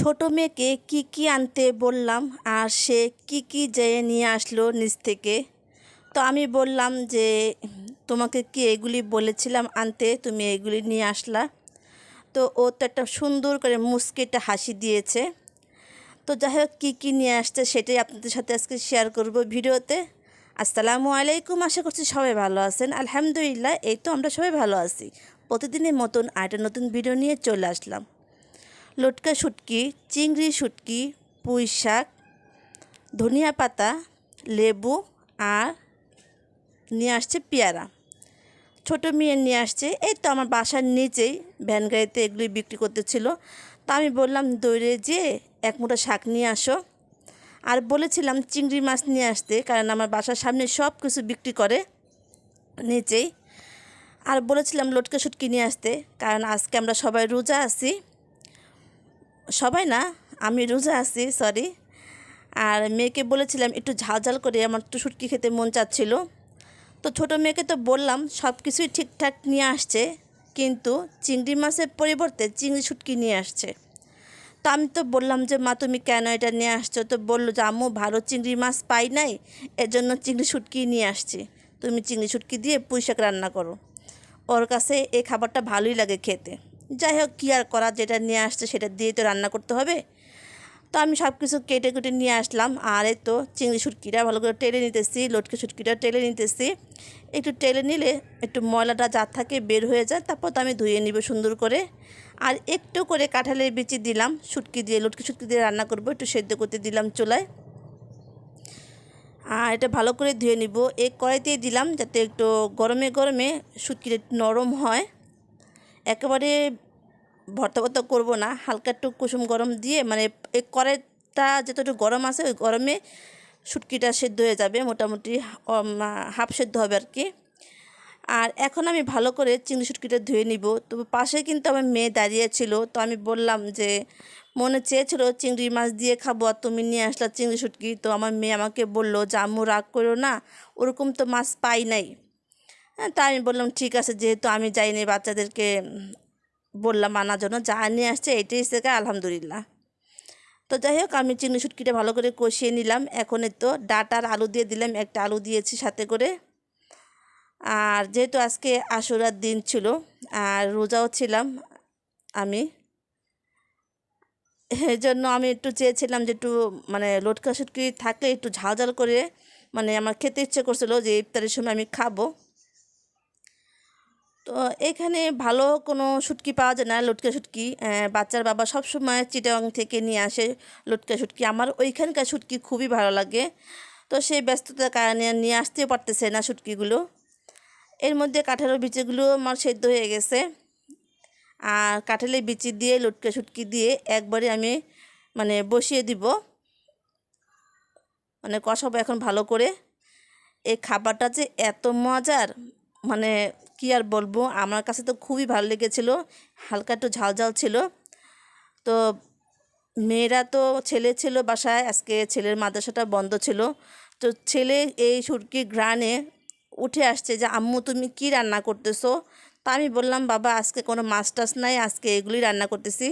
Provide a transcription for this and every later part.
ছোট মেয়েকে কি কি আনতে বললাম আর সে কি কি যেয়ে নিয়ে আসলো নিচ থেকে? তো আমি বললাম যে, তোমাকে কি এগুলি বলেছিলাম আনতে? তুমি এগুলি নিয়ে আসলা। তো ও তো একটা সুন্দর করে মুচকে একটা হাসি দিয়েছে। তো যাই হোক, কী কী নিয়ে আসছে সেটাই আপনাদের সাথে আজকে শেয়ার করব ভিডিওতে। আসসালামু আলাইকুম, আশা করছি সবাই ভালো আছেন। আলহামদুলিল্লাহ, এই তো আমরা সবাই ভালো আছি। প্রতিদিনের মতন আরেকটা নতুন ভিডিও নিয়ে চলে আসলাম। লটকা শুটকি, চিংড়ি শুটকি, পুঁই শাক, ধনিয়া পাতা, লেবু আর নিয়ে আসছে পেয়ারা। ছোট মেয়ে নিয়ে আসছে, এই তো আমার বাসার নিচেই ভ্যান গাড়িতে এগুলি বিক্রি করতেছিল তা আমি বললাম দৌড়ে যে এক মুঠো শাক নিয়ে আসো। আর বলেছিলাম, চিংড়ি মাছ নিয়ে আসতে, কারণ আমার বাসার সামনে সব কিছু বিক্রি করে নিচেই। আর বলেছিলাম, লটকা শুটকি নিয়ে আসতে, কারণ আজকে আমরা সবাই রোজা আছি। সবাই না, আমি রোজা আছি সরি আর মেয়েকে বলেছিলাম একটু ঝাল ঝাল করে আমার একটু শুটকি খেতে মন চাচ্ছিল। তো ছোটো মেয়েকে তো বললাম, সব কিছুই ঠিকঠাক নিয়ে আসছে, কিন্তু চিংড়ি মাছের পরিবর্তে চিংড়ি শুটকি নিয়ে আসছে। তো আমি তো বললাম যে, মা, তুমি কেন এটা নিয়ে আসছো? তো বলল যে, আম্মু, ভালো চিংড়ি মাছ পাই নাই এর জন্য চিংড়ি শুটকি নিয়ে আসছি। তুমি চিংড়ি শুটকি দিয়ে পুঁইশাক রান্না করো। ওর কাছে এই খাবারটা ভালোই লাগে খেতে। যাই হোক, কী আর করা, যেটা নিয়ে আসছে সেটা দিয়ে তো রান্না করতে হবে। তো আমি সব কিছু কেটে কেটে নিয়ে আসলাম। আর এই তো চিংড়ি শুটকিটা ভালো করে টেলে নিতেছি, লটকে শুটকিটা টেলে নিতেছি। একটু টেলে নিলে একটু ময়লাটা যা থাকে বের হয়ে যায়, তারপর তো আমি ধুয়ে নিব সুন্দর করে। আর একটু করে কাঁঠালের বিচি দিলাম, শুটকি দিয়ে, লটকি শুটকি দিয়ে রান্না করব, একটু সেদ্ধ করতে দিলাম চুলায়। আর এটা ভালো করে ধুয়ে নিব। এই কড়াইতেই দিলাম যাতে একটু গরমে গরমে শুটকিটা নরম হয়। একেবারে ভর্তা ভর্তা করব না, হালকা একটু কুসুম গরম দিয়ে মানে এই কড়াইটা যতটুকু গরম আছে ওই গরমে শুটকিটা সেদ্ধ হয়ে যাবে, মোটামুটি হাফ সেদ্ধ হবে আর কি। আর এখন আমি ভালো করে চিংড়ি শুটকিটা ধুয়ে নিব। তো পাশে কিন্তু আমার মেয়ে দাঁড়িয়েছিল তো আমি বললাম যে, মনে চেয়েছিল চিংড়ি মাছ দিয়ে খাব আর তুমি নিয়ে আসলা চিংড়ি শুটকি। তো আমার মেয়ে আমাকে বলল যে, আম্মু রাগ করো না, ওরকম তো মাছ পাই নাই। তা আমি বললাম, ঠিক আছে, যেহেতু আমি যাইনি বাচ্চাদেরকে বললাম আনার জন্য, যা নিয়ে আসছে এটাই শেখা, আলহামদুলিল্লাহ। তো যাই হোক, আমি চিংড়ি শুটকিটা ভালো করে কষিয়ে নিলাম। এখন তো ডাটার আলু দিয়ে দিলাম, একটা আলু দিয়েছি সাথে করে। আর যেহেতু আজকে আশুরার দিন ছিল, আর রোজাও ছিলাম আমি এই জন্য আমি একটু চেয়েছিলাম যে একটু মানে লটকা শুটকি থাকলে একটু ঝাল ঝাল করে মানে আমার খেতে ইচ্ছে করছিল যে ইফতারের সময় আমি খাব। তো এখানে ভালো কোনো শুটকি পাওয়া যায় না, লটকা শুটকি। বাচ্চার বাবা সব সময় চিটাং থেকে নিয়ে আসে লটকা শুটকি। আমার ওইখানকার শুটকি খুবই ভালো লাগে। তো সেই ব্যস্ততার কারণে নিয়ে আসতেও পারতেছে না শুটকিগুলো। এর মধ্যে কাঁঠালের বিচিগুলো আমার সেদ্ধ হয়ে গেছে। আর কাঁঠালের বিচি দিয়ে, লটকা শুটকি দিয়ে একবারে আমি মানে বসিয়ে দিব। মানে কষাবো এখন ভালো করে। এই খাবারটা যে এত মজার মানে কি আর বলব? আমার কাছে তো খুবই ভালো লেগেছিলো, হালকা একটু ঝাল ঝাল ছিল। তো মেয়েরা তো ছেলে ছিল বাসায়, আজকে ছেলের মাদ্রাসাটা বন্ধ ছিল। তো ছেলে এই সুরকি গ্রানে উঠে আসছে যে, আম্মু, তুমি কি রান্না করতেছো? তা আমি বললাম, বাবা, আজকে কোনো টাছ নাই, আজকে এগুলি রান্না করতেছি।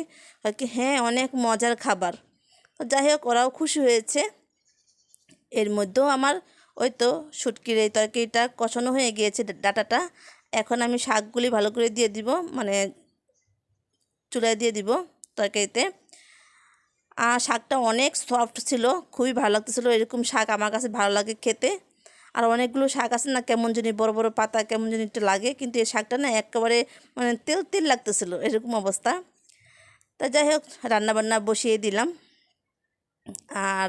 কি হ্যাঁ অনেক মজার খাবার। যাই হোক, ওরাও খুশি হয়েছে। এর মধ্যেও আমার ওই তো শুটকির এই তরকারিটা কষানো হয়ে গিয়েছে ডাটাটা। এখন আমি শাকগুলি ভালো করে দিয়ে দিব মানে চুলায় দিয়ে দিব তরকারিতে। আর শাকটা অনেক সফট ছিল, খুবই ভালো লাগতেছিলো, এরকম শাক আমার কাছে ভালো লাগে খেতে। আর অনেকগুলো শাক আছে না, কেমন জানি বড় বড় পাতা, কেমন জানি একটু লাগে, কিন্তু এই শাকটা না একেবারে মানে তেল তেল লাগতেছিলো, এরকম অবস্থা। তা যাই হোক, রান্নাবান্না বসিয়ে দিলাম। আর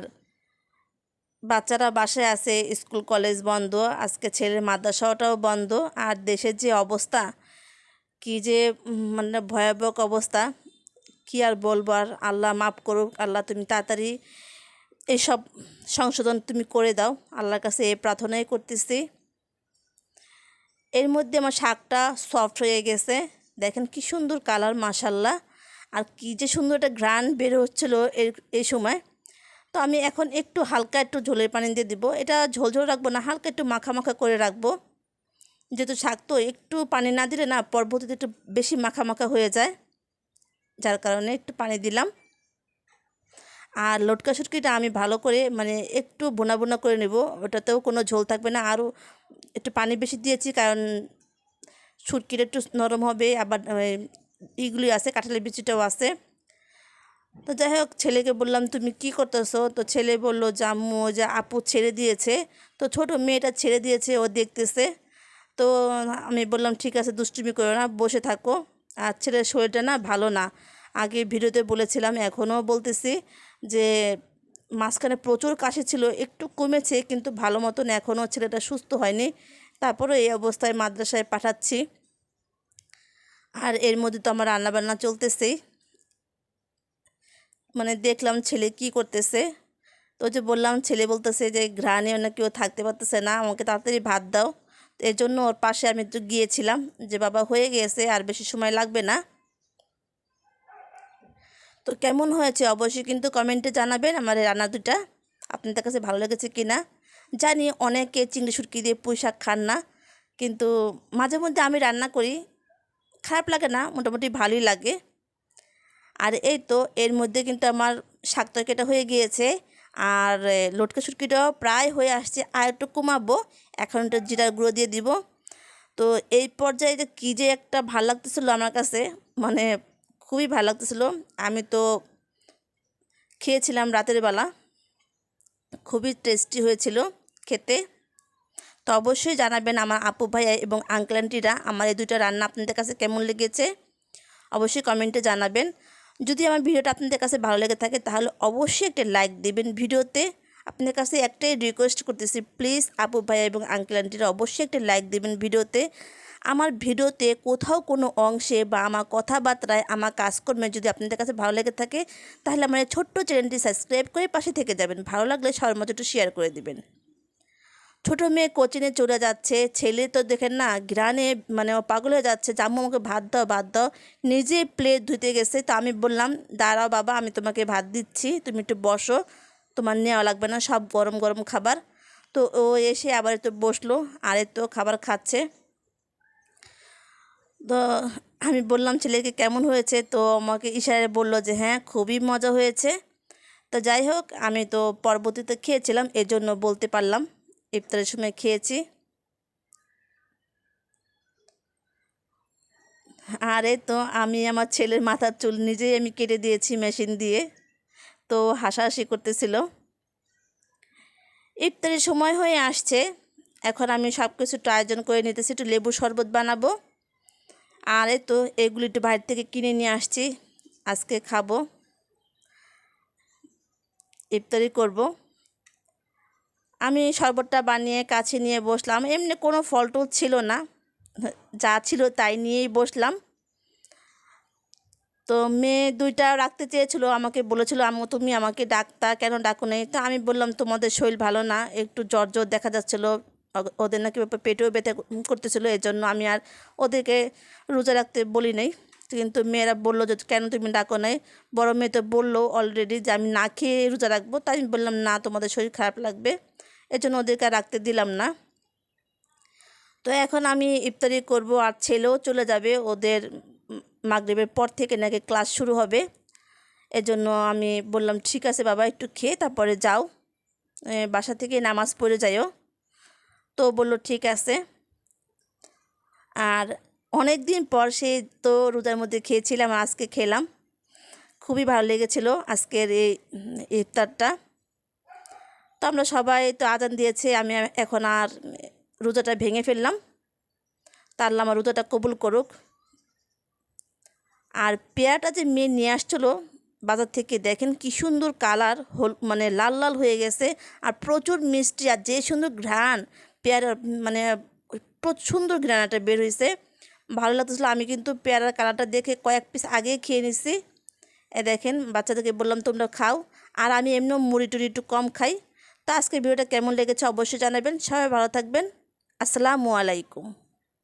বাচ্চারা বাসায় আছে, স্কুল, কলেজ বন্ধ, আজকে ছেলের মাদ্রাসাটাও বন্ধ, আর দেশের যে অবস্থা, কি যে মানে ভয়াবহ অবস্থা, কি আর বলব, আর আল্লাহ মাফ করুক, আল্লাহ তুমি তাড়াতাড়ি এইসব সংশোধন তুমি করে দাও, আল্লাহর কাছে এই প্রার্থনাই করতেছি। এর মধ্যে আমার শাকটা সফট হয়ে গেছে, দেখেন কি সুন্দর কালার মাসাল্লাহ আর কি যে সুন্দর একটা গ্রান বের হচ্ছিল এর, এই সময়। তো আমি এখন একটু হালকা একটু ঝোলের পানি দিয়ে দিব। এটা ঝোল ঝোল রাখব না, হালকা একটু মাখা মাখা করে রাখব। যেহেতু শাক তো একটু পানি না দিলে না পরবর্তীতে একটু বেশি মাখা মাখা হয়ে যায়। যার কারণে একটু পানি দিলাম। আর লটকা শুটকিটা আমি ভালো করে মানে একটু বোনা বোনা করে নেব। ওটাতেও কোনো ঝোল থাকবে না। আরও একটু পানি বেশি দিয়েছি কারণ শুটকিটা একটু নরম হবে। আবার ইগুলি আছে, কাঁঠালের বিচিটাও আছে। তো যাই হোক, ছেলেকে বললাম, তুমি কি করতেছো? তো ছেলে বলল যে আম্মু যে আপু ছেড়ে দিয়েছে। তো ছোট মেয়েটা ছেড়ে দিয়েছে, ও দেখতেছে। তো আমি বললাম, ঠিক আছে, দুষ্টুমি করো না, বসে থাকো। আর ছেলের শরীরটা না ভালো না। আগে ভিডিওতে বলেছিলাম, এখনও বলতেছি যে মাঝখানে প্রচুর কাশি ছিল, একটু কমেছে, কিন্তু ভালো মতন এখনও ছেলেটা সুস্থ হয়নি। তারপরে এই অবস্থায় মাদ্রাসায় পাঠাচ্ছি। আর এর মধ্যে তো আমার রান্নাবান্না চলতেছেই। মানে দেখলাম ছেলে কি করতেছে। তো যে বললাম, ছেলে বলতেছে যে, ঘ্রাণে না কেউ থাকতে পারতেছে না, আমাকে তাড়াতাড়ি ভাত দাও। এর জন্য ওর পাশে আমি একটু গিয়েছিলাম যে, বাবা হয়ে গিয়েছে আর বেশি সময় লাগবে না। তো কেমন হয়েছে? অবশ্যই কিন্তু কমেন্টে জানাবেন আমার রান্না দুটা আপনাদের কাছে ভালো লেগেছে কি না জানি অনেকে চিংড়ি সুটকি দিয়ে পুঁই শাক খান না, কিন্তু মাঝে মধ্যে আমি রান্না করি, খারাপ লাগে না, মোটামুটি ভালোই লাগে। আর এই তো এর মধ্যে কিন্তু আমার শাক তরকারিটা হয়ে গিয়েছে। আর লটকা সুটকিটাও প্রায় হয়ে আসছে। আর একটু কমাবো, এখন একটু জিরার গুঁড়ো দিয়ে দিব। তো এই পর্যায়ে যে কী যে একটা ভালো লাগতেছিলো আমার কাছে মানে খুবই ভালো লাগতেছিলো। আমি তো খেয়েছিলাম রাতের বেলা। খুবই টেস্টি হয়েছিল খেতে। তো অবশ্যই জানাবেন আমার আপু ভাই এবং আঙ্কেল আন্টিরা আমার এই দুইটা রান্না আপনাদের কাছে কেমন লেগেছে। অবশ্যই কমেন্টে জানাবেন। যদি আমার ভিডিওটা আপনাদের কাছে ভালো লেগে থাকে, তাহলে অবশ্যই একটা লাইক দেবেন ভিডিওতে। আপনাদের কাছে একটাই রিকোয়েস্ট করতেছি প্লিজ আপু ভাই এবং আঙ্কেল আন্টিরা অবশ্যই একটা লাইক দেবেন ভিডিওতে। আমার ভিডিওতে কোথাও কোনো অংশে বা আমার কথাবার্তায়, আমার কাজকর্মে যদি আপনাদের কাছে ভালো লেগে থাকে, তাহলে আমার ছোট্ট চ্যানেলটি সাবস্ক্রাইব করে পাশে থেকে যাবেন। ভালো লাগলে সবার মধ্যে একটু শেয়ার করে দিবেন। ছোটো মেয়ে কোচিংয়ে চলে যাচ্ছে, ছেলে তো দেখেন না, গ্রানে মানে ও পাগল হয়ে যাচ্ছে, জাম্মু আমাকে ভাত দাও ভাত দাও। নিজে প্লেট ধুতে গেছে, তো আমি বললাম, দাঁড়াও বাবা, আমি তোমাকে ভাত দিচ্ছি, তুমি একটু বসো, তোমার নেওয়া লাগবে না, সব গরম গরম খাবার। তো ও এসে আবার একটু বসল, আর তো খাবার খাচ্ছে। তো আমি বললাম, ছেলেকে কেমন হয়েছে? তো আমাকে ইশারায় বলল যে হ্যাঁ খুবই মজা হয়েছে। তো যাই হোক, আমি তো পরবর্তীতে খেয়েছিলাম, এজন্য বলতে পারলাম। ইফতারের সময় খেয়েছি। আরে তো আমি আমার ছেলের মাথার চুল নিজেই আমি কেটে দিয়েছি মেশিন দিয়ে। তো হাসাহাসি করতেছিল। ইফতারের সময় হয়ে আসছে। এখন আমি সব কিছু একটু আয়োজন করে নিতেছি, একটু লেবু শরবত বানাবো। আরে তো এগুলি একটু বাইরে থেকে কিনে নিয়ে আসছি, আজকে খাব। ইফতারি করব। আমি শরবতটা বানিয়ে কাছে নিয়ে বসলাম। এমনি কোনো ফল ছিল না। যা ছিল তাই নিয়েই বসলাম। তো মেয়ে দুইটা রাখতে চেয়েছিল, আমাকে বলেছিল আমি তুমি আমাকে ডাক্তার কেন ডাকো নেই? তো আমি বললাম, তোমাদের শরীর ভালো না, একটু জ্বর জ্বর দেখা যাচ্ছিল। ওদের নাকি পেটেও ব্যথা করতেছিল এই জন্য আমি আর ওদেরকে রোজা রাখতে বলি নাই। কিন্তু মেয়েরা বলল যে, কেন তুমি ডাকো নাই? বড় মেয়ে তো বলল অলরেডি যে, আমি না খেয়ে রোজা রাখব। তাই আমি বললাম, না, তোমাদের শরীর খারাপ লাগবে। এর জন্য ওদেরকে রাখতে দিলাম না। তো এখন আমি ইফতারি করব আর ছেলেও চলে যাবে, ওদের মাগরীবের পর থেকে নাকি ক্লাস শুরু হবে। এজন্য আমি বললাম, ঠিক আছে বাবা, একটু খেয়ে তারপরে যাও। বাসা থেকে নামাজ পড়ে যাইও। তো বলল, ঠিক আছে। আর অনেক দিন পর সে তো রোজার মধ্যে খেয়েছিলাম আজকে খেলাম। খুবই ভালো লেগেছিল আজকের এই ইফতারটা। তো আমরা সবাই তো আজান দিয়েছে, আমি এখন আর রোজাটা ভেঙে ফেললাম। তার আমার রোজাটা কবুল করুক। আর পেয়ারাটা যে মেয়ে নিয়ে আসছিল বাজার থেকে, দেখেন কি সুন্দর কালার, হল মানে লাল লাল হয়ে গেছে। আর প্রচুর মিষ্টি, আর যে সুন্দর ঘ্রাণ পেয়ারা মানে সুন্দর ঘ্রাণাটা বের হয়েছে ভালো লাগতেছিলো, আমি কিন্তু পেয়ারার কালারটা দেখে কয়েক পিস আগে খেয়ে নিছি। এ দেখেন, বাচ্চাদেরকে বললাম, তোমরা খাও। আর আমি এমনিও মুড়ি টুড়ি একটু কম খাই। তো আজকের ভিডিওটা কেমন লেগেছে অবশ্যই জানাবেন। সবাই ভালো থাকবেন। আসসালামু আলাইকুম।